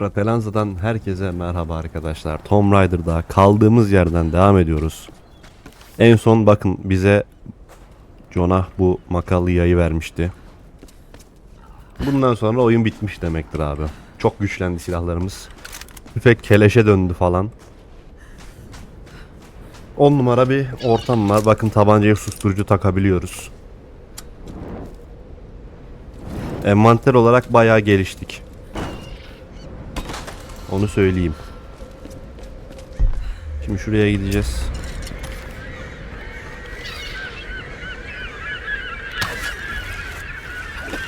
Ratelanza'dan herkese merhaba arkadaşlar. Tomb Raider'da kaldığımız yerden devam ediyoruz. En son bakın bize Jonah bu makalı yayı vermişti. Bundan sonra oyun bitmiş demektir abi. Çok güçlendi silahlarımız. Tüfek keleşe döndü falan. 10 numara bir ortam var. Bakın tabancaya susturucu takabiliyoruz. Envanter olarak bayağı geliştik. Onu söyleyeyim. Şimdi şuraya gideceğiz.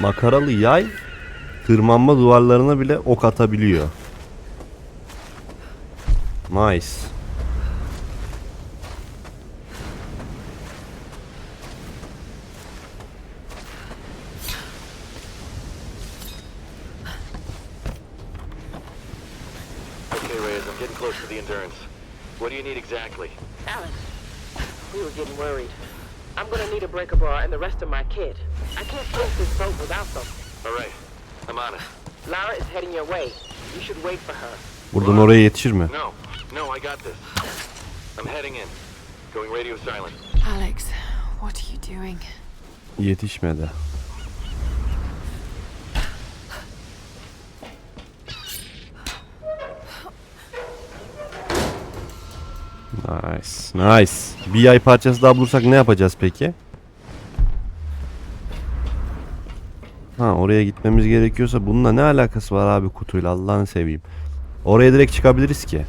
Makaralı yay tırmanma duvarlarına bile ok atabiliyor. Nice. Endurance. What do you need exactly? Alex, we were getting worried. I'm gonna need a breaker bar and the rest of my kit. I can't finish this boat without them. All right, I'm on it. Lara is heading your way. You should wait for her. Buradan oraya yetişir mi? No, no, I got this. I'm heading in. Going radio silent. Alex, what are you doing? Yetişmedi. Nice, nice. Bir yay parçası daha bulursak ne yapacağız peki? Ha oraya gitmemiz gerekiyorsa bununla ne alakası var abi kutuyla Allah'ını seveyim. Oraya direkt çıkabiliriz ki.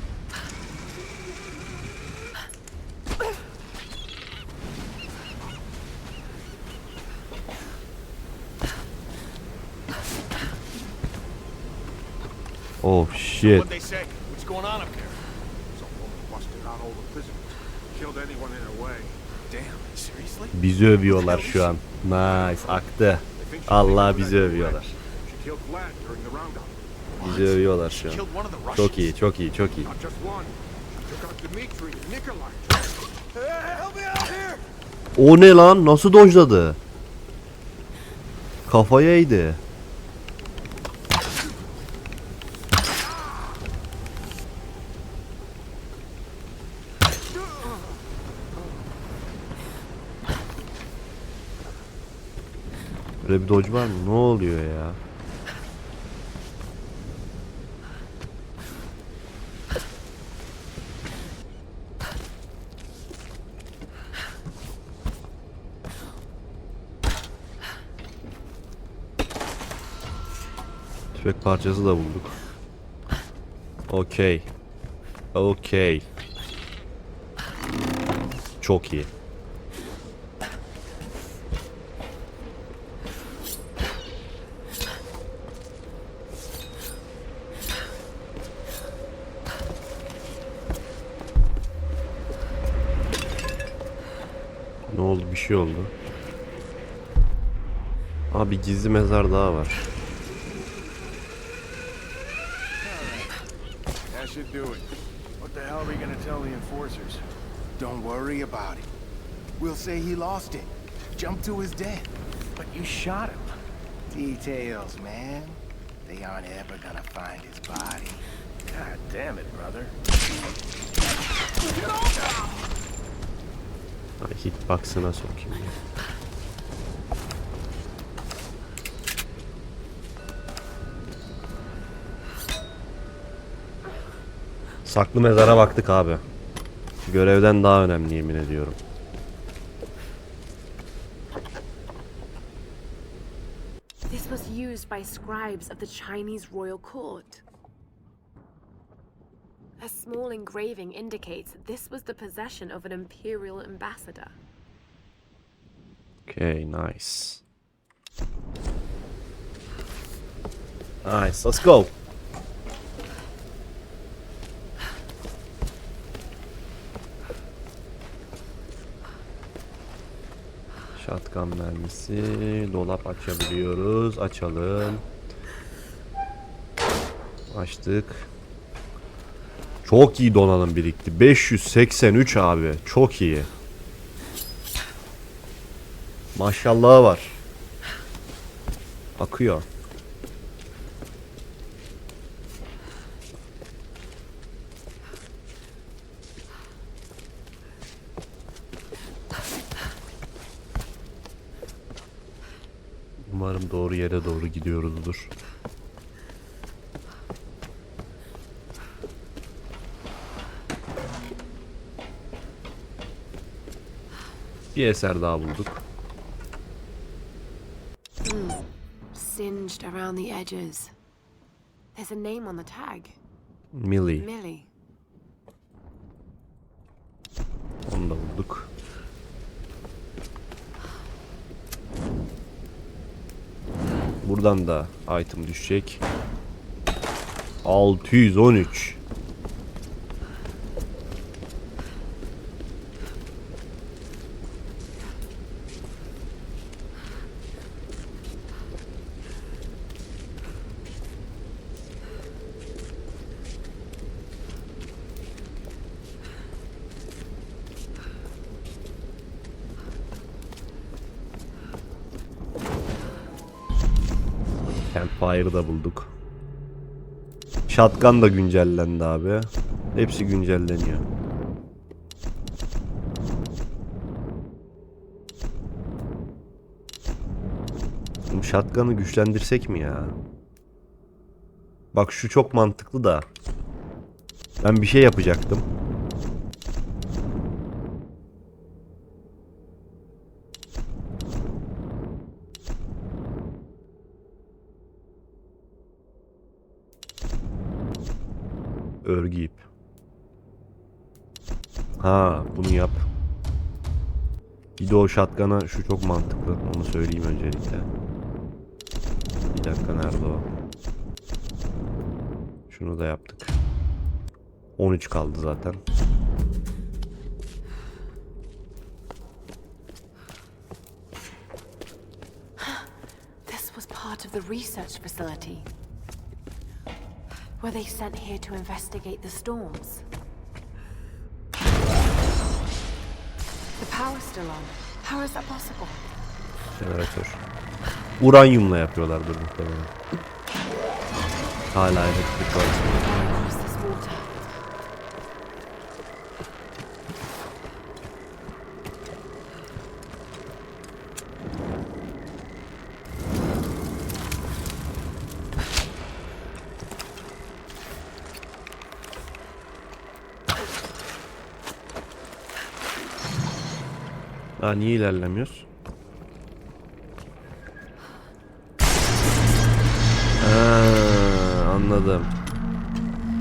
Oh shit. What they say? What's going on up there? Some woman busted out all the prisoners. Killed anyone in her way. Damn, seriously? Bizi övüyorlar şu an. Nice aktı. Allah bizi övüyorlar. Bizi övüyorlar şu an. Çok iyi, çok iyi, çok iyi. O ne lan? Nasıl dojladı? Kafaya eğdi. Böyle bir dodge var mı? Ne oluyor ya? Tüfek parçası da bulduk. Okey. Okey. Çok iyi. Şey oldu. Abi gizli mezar daha var. That should do it. What the hell are we gonna tell the enforcers? Don't worry about it. We'll say he lost it. Jumped to his death. But you shot him. Details, man. They aren't ever gonna find his body. God damn it, brother. Ay, hitbox'ına sokayım. Saklı mezara baktık abi. Görevden daha önemli yemin ediyorum. This was used by scribes of the Chinese royal court. A small engraving indicates this was the possession of an imperial ambassador. Okay, nice. Nice, let's go. Shotgun mermisi, dolap açabiliyoruz. Açalım. Açtık. Çok iyi donanım birikti. 583 abi. Çok iyi. Maşallahı var. Akıyor. Umarım doğru yere doğru gidiyoruzdur. Bir eser daha bulduk. Singed around the edges. There's a name on the tag. Millie. Millie. Onu da bulduk. Buradan da item düşecek. 613. Campfire'ı da bulduk. Shotgun da güncellendi abi. Hepsi güncelleniyor. Bu shotgun'ı güçlendirsek mi ya? Bak şu çok mantıklı da. Ben bir şey yapacaktım. Örgü ip. Ha bunu yap. Bir de o shotgun'a şu çok mantıklı. Onu söyleyeyim öncelikle. Bir dakika nerede o? Şunu da yaptık. 13 kaldı zaten. This was part of the research facility. Were they sent here to investigate the storms? The power's still on. How is that possible? Jeneratör. Uranyumla yapıyorlardır muhtemelen. Hala elektrik var. Aa niye ilerlemiyoruz? Ha, anladım.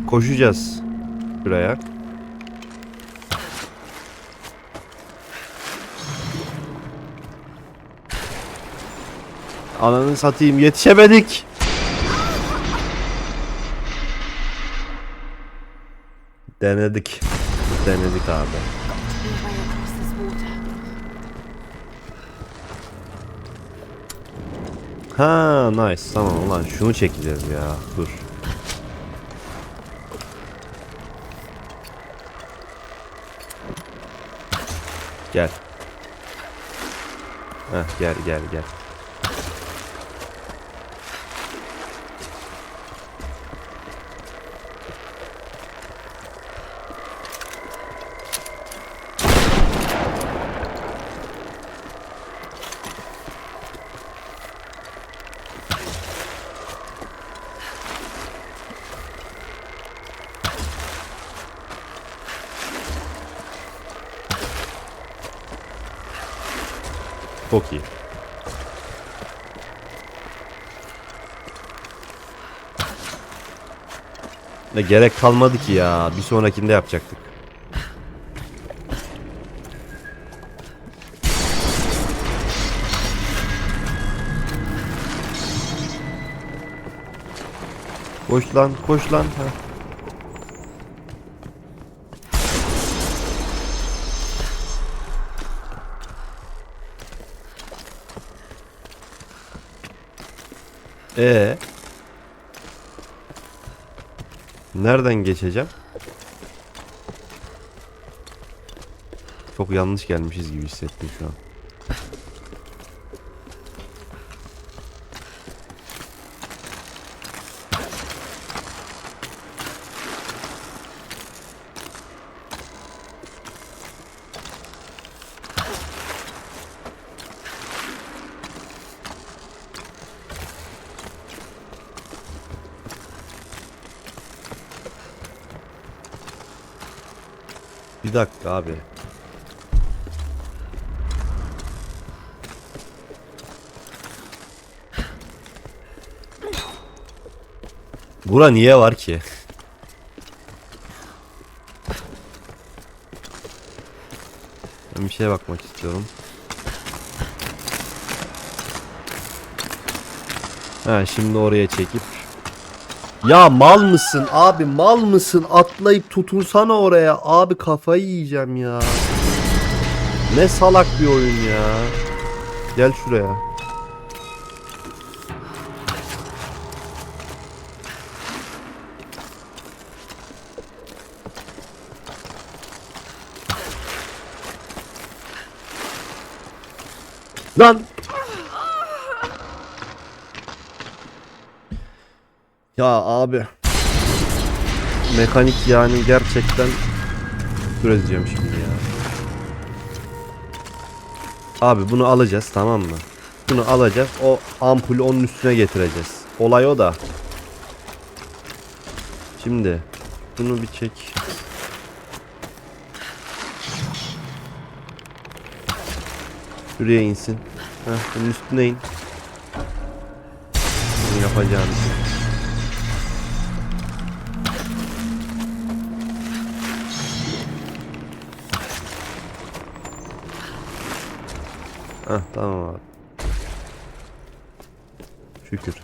Koşacağız buraya. Ananı satayım yetişemedik. Denedik. Denedik abi. Ha nice tamam ulan şunu çekeceğiz ya dur. Gel. Heh, gel gel gel. Çok iyi. Ne gerek kalmadı ki ya. Bir sonrakinde yapacaktık. Koş lan, koş lan. Ha. Ee. Nereden geçeceğim? Çok yanlış gelmişiz gibi hissettim şu an. Bir dakika abi. Bura niye var ki? Ben bir şeye bakmak istiyorum. Ha şimdi oraya çekip ya mal mısın abi mal mısın atlayıp tutunsana oraya abi kafayı yiyeceğim ya. Ne salak bir oyun ya. Gel şuraya. Lan Ya abi. Mekanik yani gerçekten küfür edeceğim şimdi ya. Abi bunu alacağız tamam mı? Bunu alacağız. O ampulü onun üstüne getireceğiz. Olay o da. Şimdi bunu bir çek. Şuraya insin. Heh, bunun üstüne in. Bunu yapacağım. Heh, tamam abi. Şükür.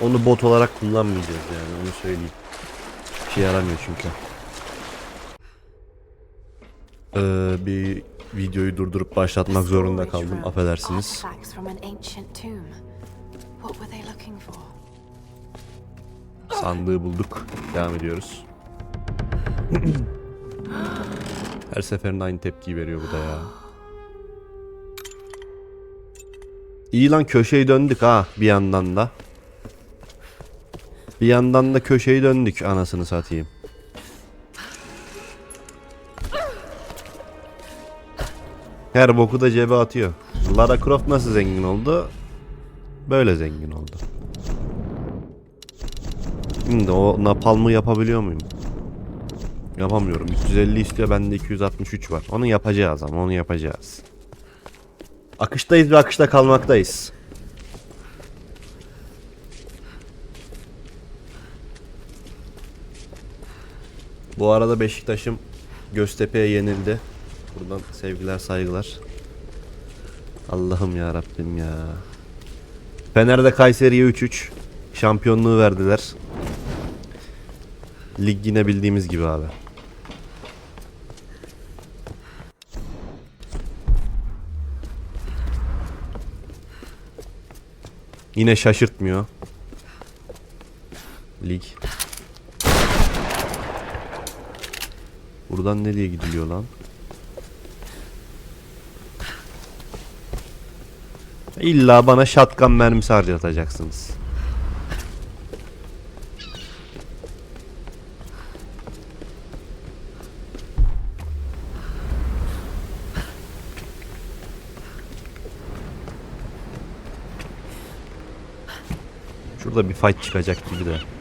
Onu bot olarak kullanmayacağız yani onu söyleyeyim. Bir şey yaramıyor çünkü. Ee, bir videoyu durdurup başlatmak zorunda kaldım. Affedersiniz. Sandığı bulduk. Devam ediyoruz. Her seferinde aynı tepkiyi veriyor bu da ya. İyi lan köşeyi döndük ha bir yandan da. Bir yandan da köşeyi döndük anasını satayım. Her boku da cebe atıyor. Lara Croft nasıl zengin oldu? Böyle zengin oldu. Şimdi o napalmı yapabiliyor muyum? Yapamıyorum. 350 istiyor bende 263 var. Onu yapacağız ama onu yapacağız. Akıştayız ve akışta kalmaktayız. Bu arada Beşiktaş'ım Göztepe'ye yenildi. Buradan sevgiler saygılar. Allah'ım ya Rabbim ya. Fener'de Kayseri'ye 3-3 şampiyonluğu verdiler. Lig yine bildiğimiz gibi abi. Yine şaşırtmıyor. Lig. Buradan nereye gidiliyor lan? İlla bana shotgun mermisi harcatacaksınız. Şurada bir fight çıkacak gibi de.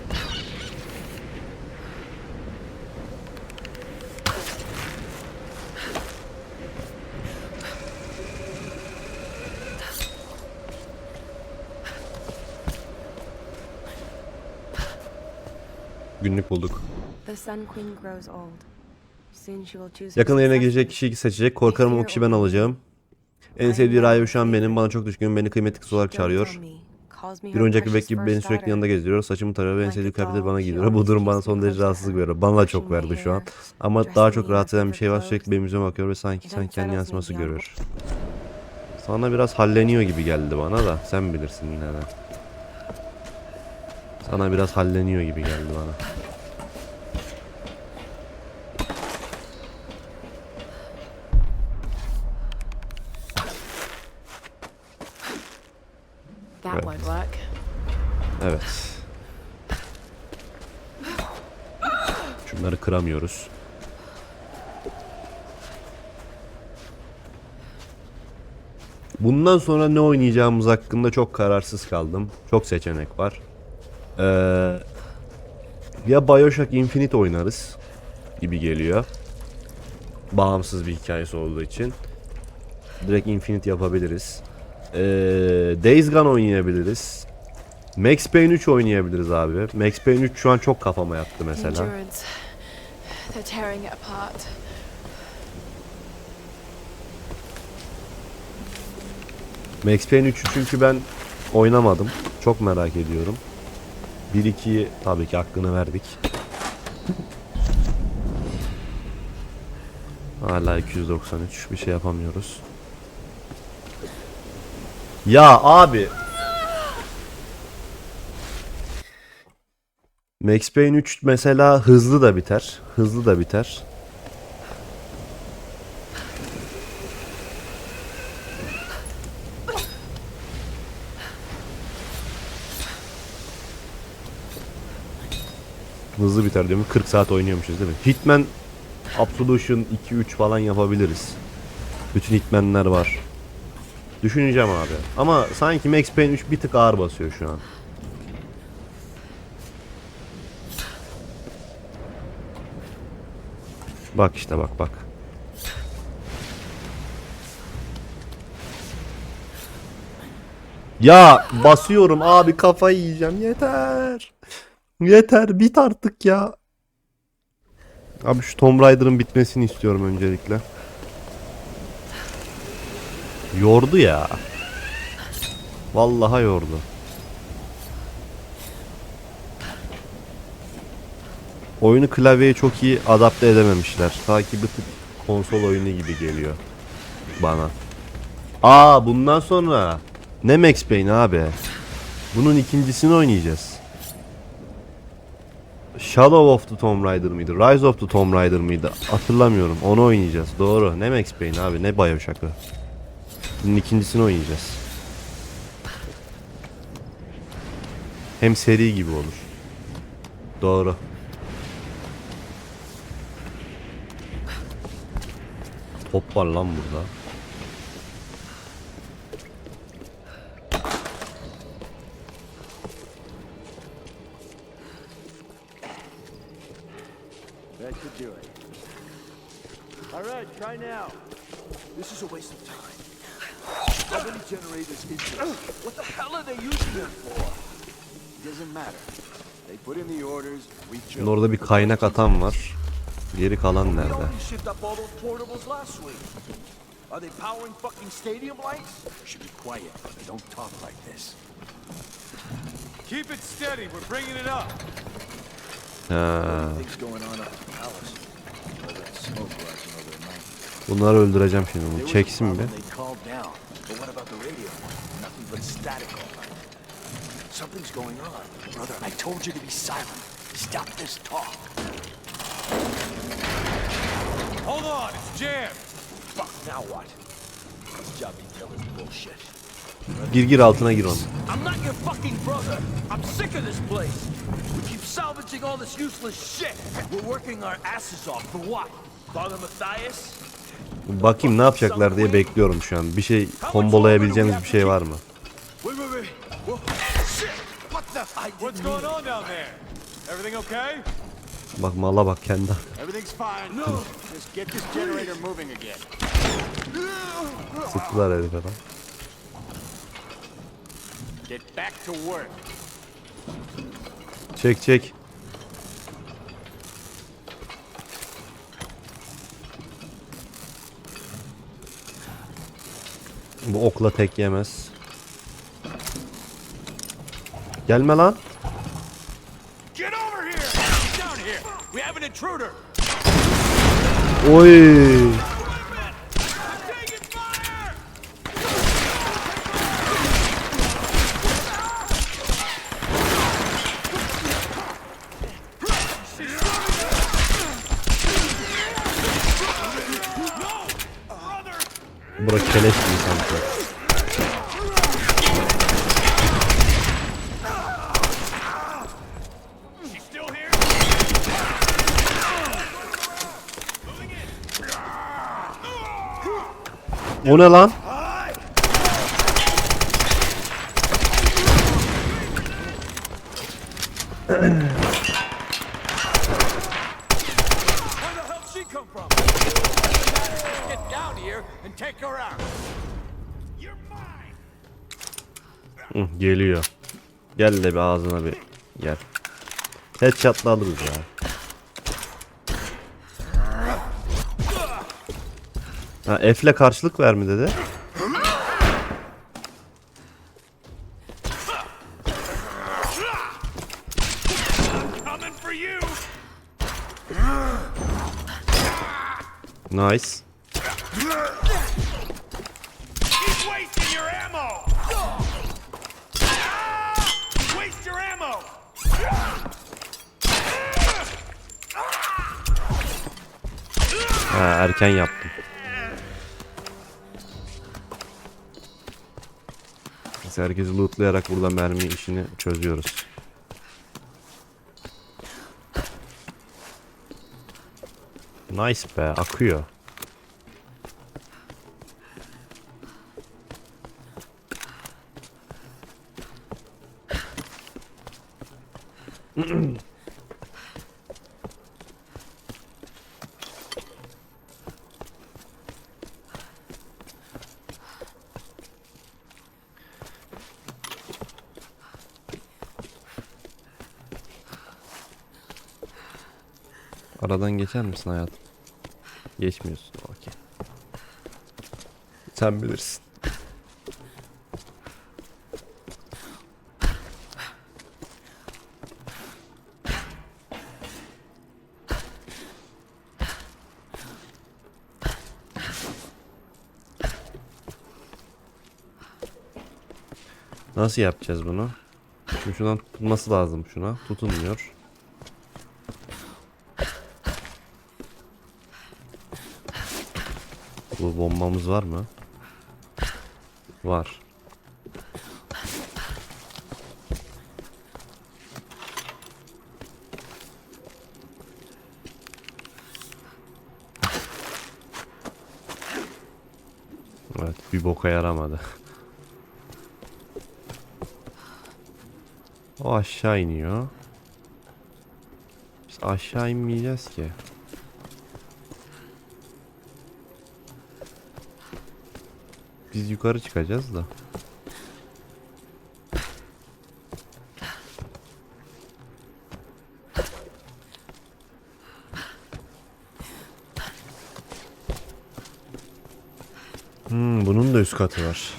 Yakın yerine gelecek kişiyi seçecek. Korkarım o kişi ben olacağım. En sevdiği rahibi şu an benim. Bana çok düşkün. Beni kıymetli kız olarak çağırıyor. Bir oyuncak bebek gibi beni sürekli yanında gezdiriyor. Saçımı tarıyor ve en sevdiği kıyafetleri bana giydiriyor. Bu durum bana son derece rahatsızlık veriyor. Bana da çok verdi şu an. Ama daha çok rahatsız eden bir şey var. Sürekli benim yüzüme bakıyor ve sanki sen kendi yansıması görüyor. Sana biraz halleniyor gibi geldi bana da. Sen bilirsin yine de. Sana biraz halleniyor gibi geldi bana. Evet. Şunları kıramıyoruz. Bundan sonra ne oynayacağımız hakkında çok kararsız kaldım. Çok seçenek var. Ee, ya Bioshock Infinite oynarız gibi geliyor. Bağımsız bir hikayesi olduğu için. Direkt Infinite yapabiliriz. Ee, Days Gone oynayabiliriz. Max Payne 3 oynayabiliriz abi. Max Payne 3 şu an çok kafama yattı mesela. Max Payne 3'ü çünkü ben oynamadım. Çok merak ediyorum. 1-2'yi tabii ki hakkını verdik. Hala 293 bir şey yapamıyoruz. Ya abi. Max Payne 3 mesela hızlı da biter. Hızlı da biter. Hızlı biter diyorum. 40 saat oynuyormuşuz değil mi? Hitman Absolution 2-3 falan yapabiliriz. Bütün Hitman'ler var. Düşüneceğim abi. Ama sanki Max Payne 3 bir tık ağır basıyor şu an. Bak işte bak bak. Ya basıyorum abi kafayı yiyeceğim yeter. Yeter bit artık ya. Abi şu Tomb Raider'ın bitmesini istiyorum öncelikle. Yordu ya. Vallahi yordu. Oyunu klavyeye çok iyi adapte edememişler. Sanki bir tık konsol oyunu gibi geliyor bana. Aa bundan sonra ne Max Payne abi? Bunun ikincisini oynayacağız. Shadow of the Tomb Raider mıydı? Rise of the Tomb Raider mıydı? Hatırlamıyorum. Onu oynayacağız. Doğru. Ne Max Payne abi? Ne Bioshock'ı? Bunun ikincisini oynayacağız. Hem seri gibi olur. Doğru. Top var lan burada. That should do it. All right, try now. This is a waste of time. How many generators is this? What the hell are they using them for? Doesn't matter. They put in the orders, we Şimdi orada bir kaynak atan var. Geri kalan nerede? Are they powering fucking stadium lights? Should be quiet. Don't talk like this. Keep it steady. We're bringing it up. Ha, Things going on up at the palace. All that smoke rising over the mountain. bunları öldüreceğim şimdi bunu. Çeksin bir. problem, They called down. But what about the radio? Nothing but static all night. Something's going on. Brother, I told you to be silent. Stop this talk. Hold on, it's jammed. Fuck, now what? This job detail is bullshit. Gir gir altına gir onu. I'm not your fucking brother. I'm sick of this place. We keep salvaging all this useless shit. We're working our asses off for what? Father Matthias? Bakayım ne yapacaklar diye bekliyorum şu an. Bir şey kombolayabileceğimiz bir şey var mı? Wait, wait, wait. Whoa. Shit! What the? I What's going on down there? Everything okay? Bak mala bak kendi. Sıktılar herif adam. Get back to work. Çek çek. Bu okla tek yemez. Gelme lan. Oy. O ne lan? Geliyor. Gel de bir ağzına bir gel. Headshot'la alırız ya. Ha F'le karşılık ver mi dedi? Nice. Ha erken yaptım. Biz herkesi lootlayarak burada mermi işini çözüyoruz. Nice be akıyor. Aradan geçer misin hayatım? Geçmiyorsun. Okey. Sen bilirsin. Nasıl yapacağız bunu? Şimdi şuradan tutulması lazım şuna. Tutunmuyor. Bombamız var mı? Var. Evet bir boka yaramadı. O aşağı iniyor. Biz aşağı inmeyeceğiz ki. Biz yukarı çıkacağız da. Hmm, bunun da üst katı var.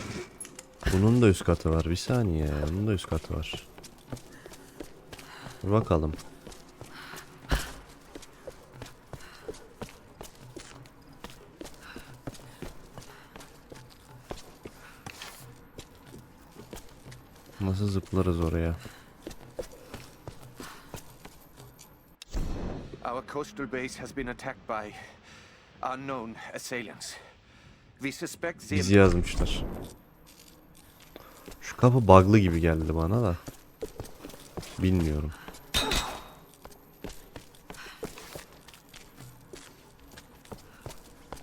Bunun da üst katı var. Bir saniye. Bunun da üst katı var. Dur bakalım. Nasıl zıplarız oraya? Our coastal base has been attacked by unknown assailants. We suspect. Bizi yazmışlar. Şu kapı bug'lı gibi geldi bana da. Bilmiyorum.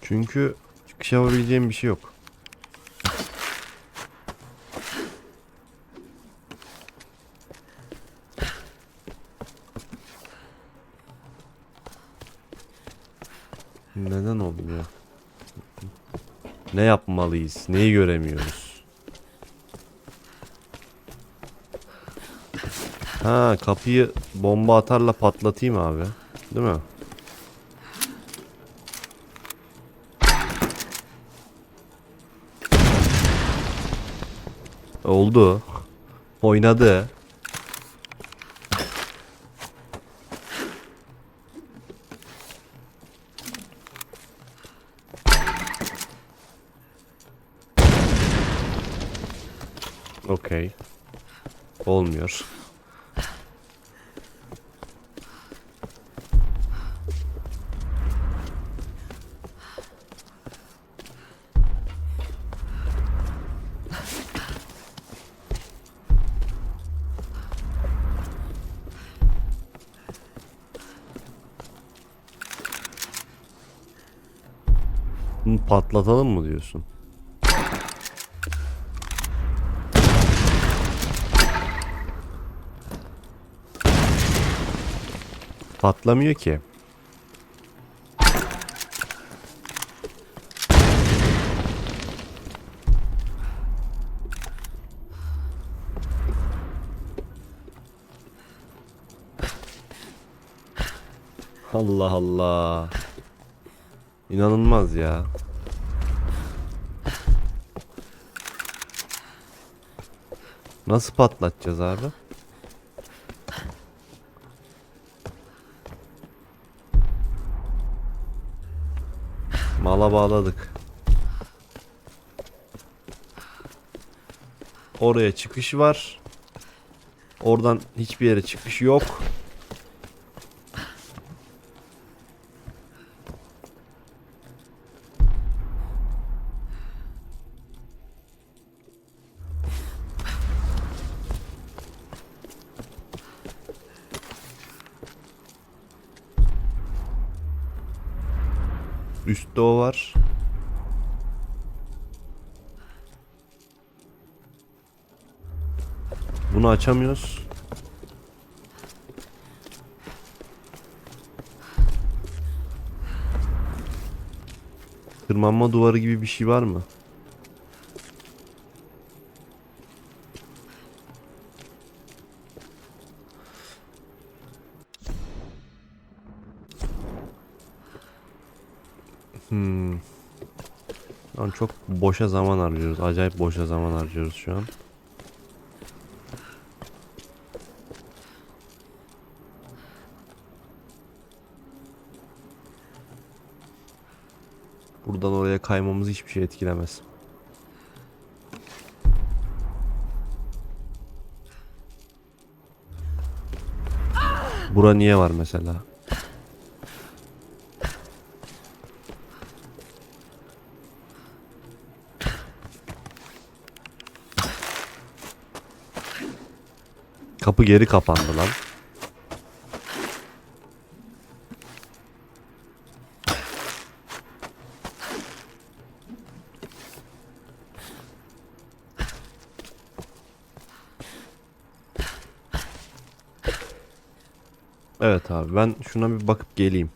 Çünkü çıkış yapabileceğim bir şey yok. Neden olmuyor? Ne yapmalıyız? Neyi göremiyoruz? Ha kapıyı bomba atarla patlatayım abi. Değil mi? Oldu. Oynadı. Okey. Olmuyor. Patlatalım mı diyorsun? Patlamıyor ki. Allah Allah. İnanılmaz ya. Nasıl patlatacağız abi? Mala bağladık. Oraya çıkış var. Oradan hiçbir yere çıkış yok. Üstte o var. Bunu açamıyoruz. Tırmanma duvarı gibi bir şey var mı? Hmm. Lan çok boşa zaman harcıyoruz. Acayip boşa zaman harcıyoruz şu an. Buradan oraya kaymamız hiçbir şey etkilemez. Bura niye var mesela? Kapı geri kapandı lan. Evet abi ben şuna bir bakıp geleyim.